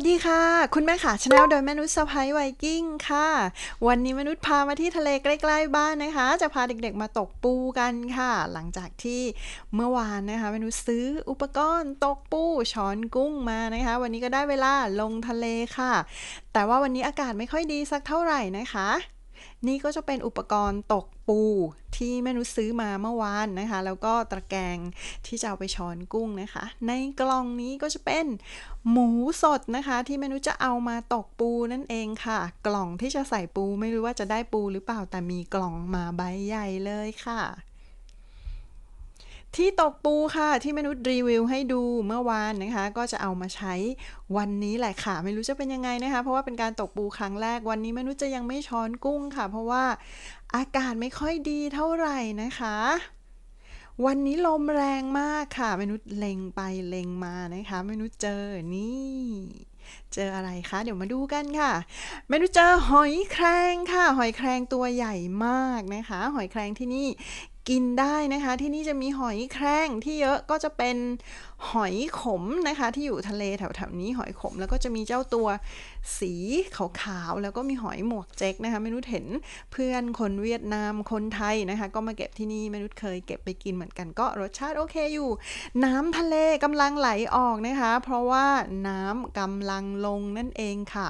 สวัสดีค่ะ คุณแม่ขาชาแนลโดยแม่นุชสะพ้ายไวกิ้งค่ะ วันนี้มนุษย์พามาที่ทะเลใกล้ ๆ บ้านนะคะ จะพาเด็กๆมาตกปูกันค่ะ หลังจากที่เมื่อวานนะคะแมนุษย์ซื้ออุปกรณ์ตกปูช้อนกุ้งมานะคะ วันนี้ก็ได้เวลาลงทะเลค่ะ แต่ว่าวันนี้อากาศไม่ค่อยดีสักเท่าไหร่นะคะ นี่ก็จะเป็นอุปกรณ์ตกปูที่แม่นุซื้อมาเมื่อวานนะคะ แล้วก็ตะแกรงที่จะเอาไปช้อนกุ้งนะคะ ในกล่องนี้ก็จะเป็นหมูสดนะคะ ที่แม่นุจะเอามาตกปูนั่นเองค่ะ กล่องที่จะใส่ปูไม่รู้ว่าจะได้ปูหรือเปล่าแต่มีกล่องมาใบใหญ่เลยค่ะ ที่ตกปูค่ะที่มนุชรีวิวให้ดูเมื่อวานนะคะ ก็จะเอามาใช้วันนี้แหละค่ะ ไม่รู้จะเป็นยังไงนะคะ เพราะว่าเป็นการตกปูครั้งแรกวันนี้มนุชจะยังไม่ช้อนกุ้งค่ะ เพราะว่าอากาศไม่ค่อยดีเท่าไหร่นะคะ วันนี้ลมแรงมากค่ะมนุษย์เล็งไปเล็งมานะคะมนุษย์เจอนี่เจออะไรคะ เดี๋ยวมาดูกันค่ะเมนุษย์เจอหอยแครงค่ะ หอยแครงตัวใหญ่มากนะคะ หอยแครงที่นี่ กินได้นะคะ ที่นี่จะมีหอยแครงที่เยอะก็จะเป็นหอยขมนะคะ ที่อยู่ทะเลแถวๆนี้หอยขม แล้วก็จะมีเจ้าตัวสีขาวๆแล้วก็มีหอยหมวกเจ๊กนะคะเมนุษย์เห็นเพื่อนคนเวียดนามคนไทยนะคะ ก็มาเก็บที่นี่เมนุษย์เคยเก็บไปกินเหมือนกันก็รสชาติโอเคอยู่ น้ำทะเลกำลังไหลออกนะคะ เพราะว่าน้ำกำลังลงนั่นเองค่ะ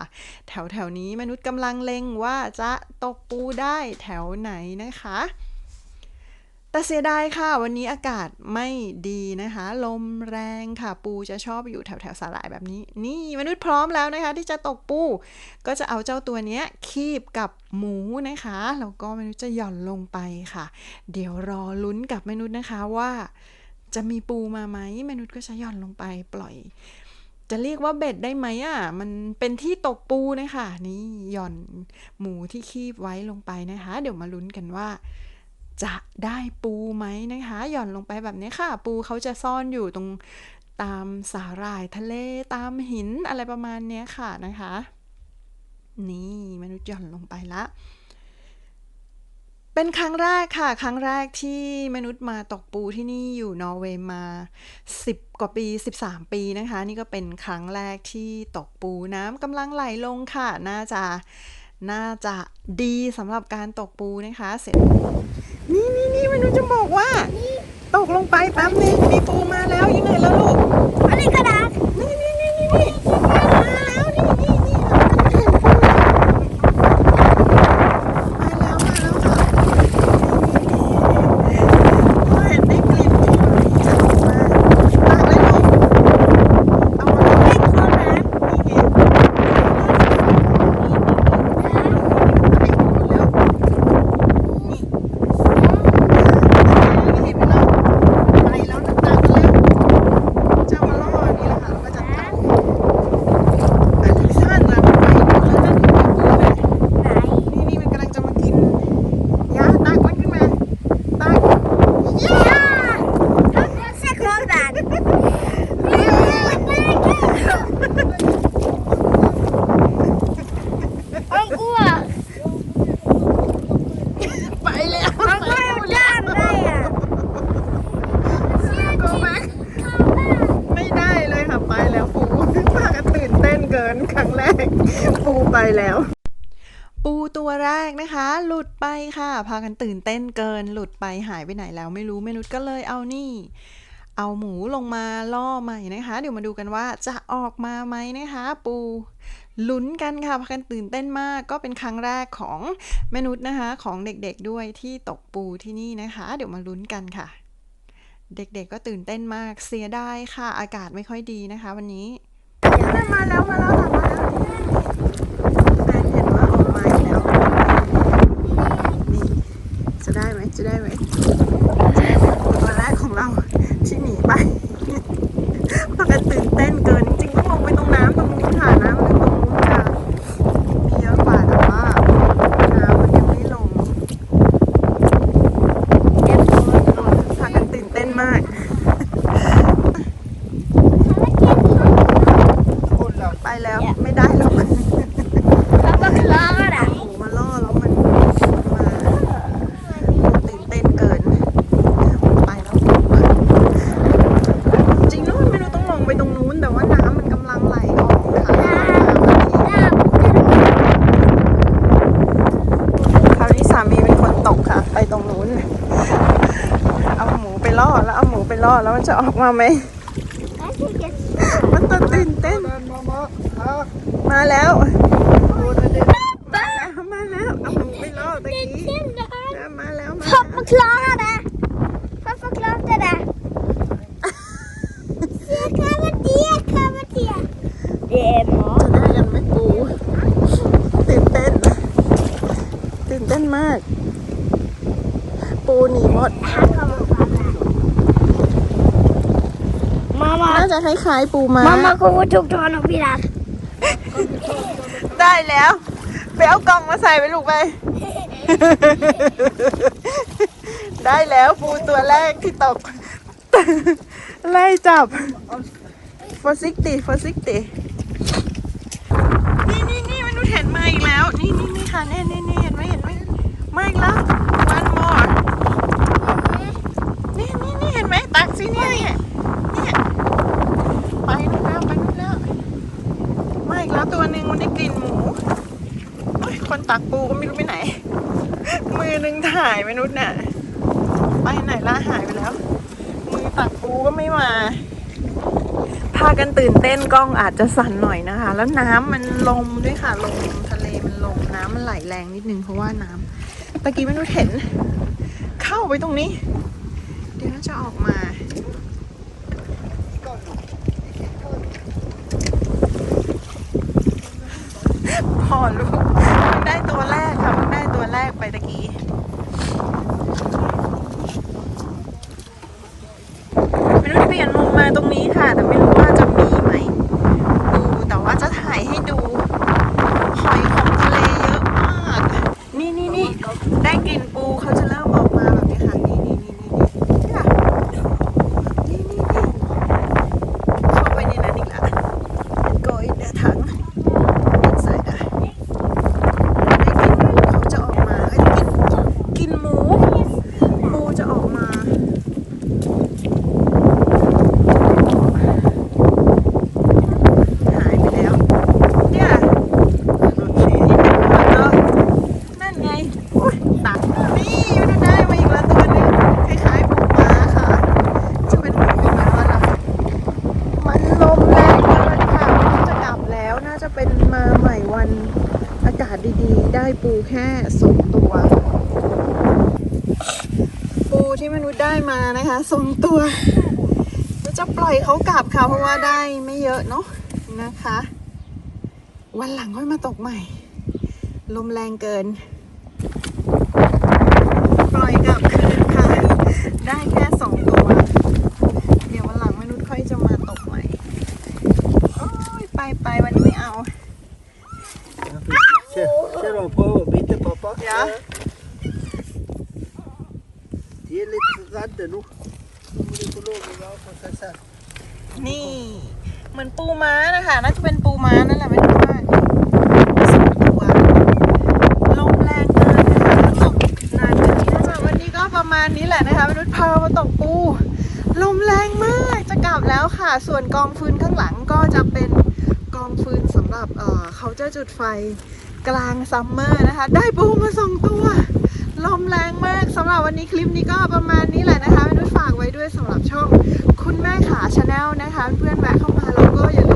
แถวแถวๆนี้มนุษย์กำลังเล็งว่าจะตกปูได้แถวไหนนะคะ แต่เสียดายค่ะ วันนี้อากาศไม่ดีนะคะ ลมแรงค่ะปูจะชอบอยู่แถวแถวสาหร่ายแบบนี้ นี่มนุษย์พร้อมแล้วนะคะ ที่จะตกปู ก็จะเอาเจ้าตัวเนี้ยคีบกับหมูนะคะแล้วก็มนุษย์จะหย่อนลงไปค่ะ เดี๋ยวรอลุ้นกับมนุษย์นะคะว่าจะมีปูมาไหมมนุษย์ก็จะหย่อนลงไปปล่อย จะเรียกว่าเบ็ดได้ไหมอะ มันเป็นที่ตกปูนะคะนี่หย่อนหมูที่คีบไว้ลงไปนะคะ เดี๋ยวมาลุ้นกันว่า จะได้ปูไหมนะคะ หย่อนลงไปแบบนี้ค่ะ ปูเขาจะซ่อนอยู่ตรงตามสาหร่ายทะเลตามหินอะไรประมาณนี้ค่ะนะคะ นี่มนุษย์หย่อนลงไปละเป็นครั้งแรกค่ะ ครั้งแรกที่มนุษย์มาตกปูที่นี่อยู่นอร์เวย์มา 10 กว่าปี 13 ปีนะคะ นี่ก็เป็นครั้งแรกที่ตกปูน้ำกำลังไหลลงค่ะ น่าจะน่าจะดีสำหรับการตกปูนะคะ เสร็จ นี่นี่นี่มันุษย์จะบอกว่า ตกลงไปแป๊บนึงมีปูมาแล้วยังไงแล้วลูก อันนี้กระดาษ นี่นี่นี่นี่นี่มาแล้วนี่นี่นี่เราเห็นปูแล้วมาแล้วมาแล้วค่ะเห็นได้กลิ่นที่มันดีจังมากตักเลยลูกเอามาเลย ไม่ขอนะ นี่ไงเห็นไหมล่ะไปแล้วนะตักเลยจะเอามาล่ออันนี้แหละค่ะแล้วก็จะตักอันนี้สั้นนะมันไปแล้วนั่นคือปูเลย ไหน นี่นี่มันกำลังจะมากินยาตักมันขึ้นมาตักยา เสื้อคอแบบ ไอ้อ้วก ไปแล้ว มันก็ด้านได้อะ ก็แม็กไม่ได้เลยค่ะไปแล้วปูพากันตื่นเต้นเกินครั้งแรก ปูไป แล้ว ปูตัวแรกนะคะ หลุดไปค่ะ พากันตื่นเต้นเกิน หลุดไปหายไปไหนแล้วไม่รู้ไม่รู้ก็เลยเอานี่ เอาหมูลงมาล่อใหม่นะคะ เดี๋ยวมาดูกันว่าจะออกมาไหมนะคะ ปูลุ้นกันค่ะพากันตื่นเต้นมาก ก็เป็นครั้งแรกของแม่นุษย์นะคะ ของเด็กๆด้วยที่ตกปูที่นี่นะคะ เดี๋ยวมาลุ้นกันค่ะ เด็กๆก็ตื่นเต้นมากเสียดายค่ะ อากาศไม่ค่อยดีนะคะ วันนี้ มาแล้วมาแล้วค่ะมาแล้วเห็นว่าออกมาแล้วนี่จะได้ไหมจะได้ไหมตัวแรกของเราที่หนีไป พากันตื่นเต้นเกิน จริงๆต้องลงไปตรงน้ำตรงนู้นค่ะน้ำลึกตรงนู้นค่ะมีเยอะกว่าแต่ว่าน้ำมันยังไม่ลงพากันตื่นเต้นมาก ไปแล้วไม่ได้แล้วมัน แล้วก็คล้องกระดาษ หมูมาล่อแล้วมันมาตื่นเต้นเกิน ไปแล้วจริงๆนู้นไม่รู้ต้องลงไปตรงนู้นแต่ว่าน้ำมันกำลังไหลออกค่ะ หมูไปรอแล้วมันจะออกมาไหม มันตื่นเต้น มาแล้วมาแล้วเอาหมูไม่รอดตะกี้มาแล้วมา Pappa klarade det! Pappa klarade det! Se, klarade det, klarade det! Det är mat. จะได้กันไหมปูตื่นเต้น ตื่นเต้นมาก ปูหนีหมด Här kommer pappa. Mamma, น่า จะคล้ายๆปูม้า mamma kom och tog tag och bilar. ได้แล้ว ไปเอากล่องมาใส่ไปลูกไป ได้แล้วปูตัวแรกที่ตก ไล่จับฟอซิกติฟอซิกตินี่นี่นี่มนุษย์เห็นมาอีกแล้ว นี่นี่นี่ค่ะนี่นี่นี่เห็นไหมเห็นไหมมาอีกแล้ว one more นี่นี่นี่เห็นไหมตักสิเนี่ยเนี่ยเนี่ยไปนู่นแล้วไปนู่นแล้วมาอีกแล้วตัวหนึ่งมันได้กลิ่นหมูโอ้ยคน ตักปูก็ไม่รู้ไปไหน มือหนึ่งถ่ายมนุษย์น่ะ ไปไหนล่ะหายไปแล้ว มือตักปูก็ไม่มา พากันตื่นเต้นกล้องอาจจะสั่นหน่อยนะคะ แล้วน้ำมันลมด้วยค่ะลมทะเลมันลมน้ำมันไหลแรงนิดนึงเพราะว่าน้ำตะกี้ไม่รู้เห็น เข้าไปตรงนี้ เดี๋ยวน่าจะออกมาพอลูก ไปตะกี้ไม่รู้จะเปลี่ยนมุมมาตรงนี้ค่ะแต่ไม่รู้ว่าจะมีไหมดูแต่ว่าจะถ่ายให้ดู หอยของทะเลเยอะมาก นี่นี่นี่ได้กลิ่นปูเขาจะเริ่มออกมาแบบนี้ค่ะ นี่นี่นี่นี่นี่ค่ะนี่นี่นี่เข้าไปในนั้นอีกแล้วโกยเดือถังใส่ได้ได้กลิ่นเขาจะออกมาเอ้ยได้กลิ่นกลิ่นหมูปูจะออกมา หายไปแล้ว เนี่ยนั่นไงอุ๊ยตักนี่อยู่ดูได้มาอีกแล้วตัวหนึงคล้ายๆปูม้าค่ะ จะเป็นปูม้าล่ะมันลมแรงเกินค่ะมันจะกลับแล้ว น่าจะเป็นมาใหม่วันอากาศดีๆ ได้ปู แค่สองตัว ปูที่มนุษย์ได้มานะคะสองตัวเราจะปล่อยเขากลับค่ะเพราะว่าได้ไม่เยอะเนาะนะคะ วันหลังค่อยมาตกใหม่ ลมแรงเกิน ปล่อยกลับคืนค่ะ ได้แค่สองตัว เดี๋ยววันหลังมนุษย์ค่อยจะมาตกใหม่ โอ้ยไปไปวันนี้ไม่เอา Ser, ser de på bitte pappa? Ja. De er litt redde nå. Nå må de få lov å være for seg selv. นี่เหมือนปูม้านะคะน่าจะเป็นปูม้านั่นแหละไม่รู้ว่าสองตัวลมแรงเกินนะคะตกนานเกินที่จะวันนี้ก็ประมาณนี้แหละนะคะมนุษย์พามาตกปูลมแรงมากจะกลับแล้วค่ะ ส่วนกองฟืนข้างหลังก็จะเป็นกองฟืนสำหรับเอ่อเขาจะจุดไฟกลางซัมเมอร์นะคะ ได้ปูมาสองตัว ลมแรงมากสำหรับวันนี้คลิปนี้ก็ประมาณนี้แหละนะคะเพื่อนฝากไว้ด้วยสำหรับช่องคุณแม่ขาชาแนลนะคะ เพื่อนแวะเข้ามาแล้วก็อย่า